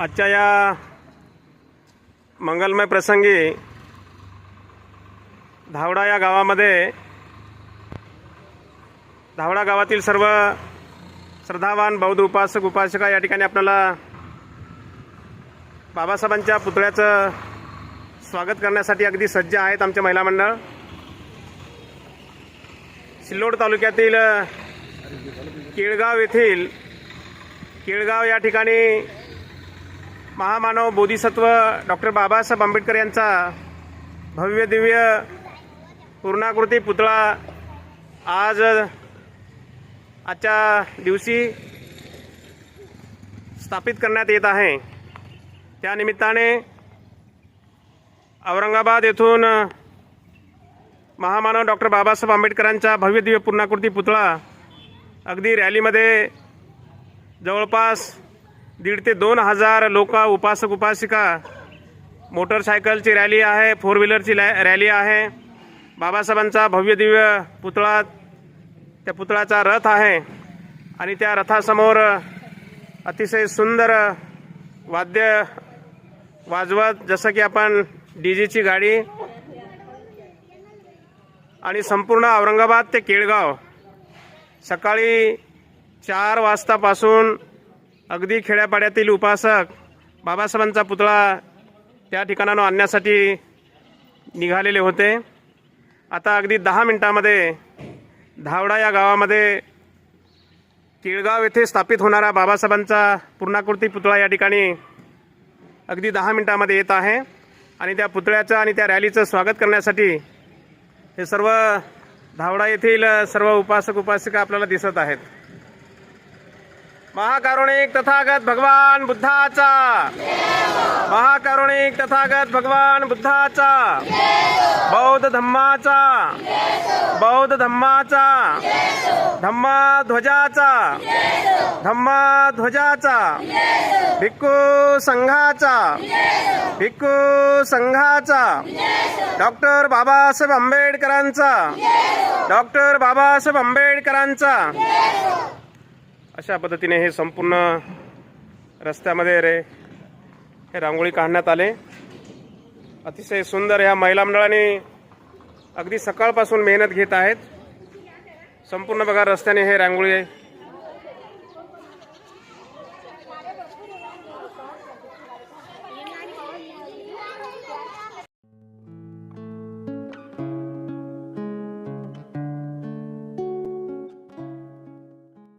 आजच्या या मंगलमय प्रसंगी धावडा या गावामध्ये धावडा गावातील सर्व श्रद्धावान बौद्ध उपासक उपासिका या ठिकाणी आपल्याला बाबासाहेबांच्या पुतळ्याचं स्वागत करण्यासाठी अगदी सज्ज आहेत आमचे महिला मंडळ. सिल्लोड तालुक्यातील केळगाव येथील केळगाव या ठिकाणी महामानव बोधिसत्व डॉक्टर बाबासाहेब आंबेडकर यांचा भव्य दिव्य पूर्णाकृती पुतळा आज आजच्या दिवशी स्थापित करण्यात येत आहे. त्यानिमित्ताने औरंगाबाद येथून महामानव डॉक्टर बाबासाहेब आंबेडकरांचा भव्य दिव्य पूर्णाकृती पुतळा अगदी रॅलीमध्ये जवळपास दीड ते दोन हजार लोक उपासक उपासिका मोटरसायकलची रॅली आहे फोर व्हीलरची रॅली आहे. बाबासाहेबांचा भव्य दिव्य पुतळा त्या पुतळाचा रथ आहे. आणि त्या रथासमोर अतिशय सुंदर वाद्य वाजवत जसं की आपण डी जेची गाडी आणि संपूर्ण औरंगाबाद ते केळगाव. सकाळी चार वाजतापासून अगदी खेड्यापाड्यातील उपासक बाबासाहेबांचा पुतळा त्या ठिकाणानं आणण्यासाठी निघालेले होते. आता अगदी दहा मिनटामध्ये धावडा या गावामध्ये केळगाव येथे स्थापित होणारा बाबासाहेबांचा पूर्णाकृती पुतळा या ठिकाणी अगदी दहा मिनटामध्ये येत आहे आणि त्या पुतळ्याचं आणि त्या रॅलीचं स्वागत करण्यासाठी हे सर्व धावडा येथील सर्व उपासक उपासिका आपल्याला दिसत आहेत. महाकारुणिक तथागत भगवान बुद्धाचा. महाकारुणिक तथागत भगवान बुद्धाचा. बौद्ध धम्माचा. बौद्ध धम्माचा. धम्मा ध्वजाचा. धम्मा ध्वजाचा. भिक्खू संघाचा. भिक्खू संघाचा. डॉक्टर बाबासाहेब आंबेडकरांचा. डॉक्टर बाबासाहेब आंबेडकरांचा. अशा पद्धतीने हे संपूर्ण रस्त्यामध्ये रे हे रांगोळी काढण्यात आले. अतिशय सुंदर ह्या महिला मंडळाने अगदी सकाळपासून मेहनत घेत आहेत. संपूर्ण बघा रस्त्याने हे रांगोळी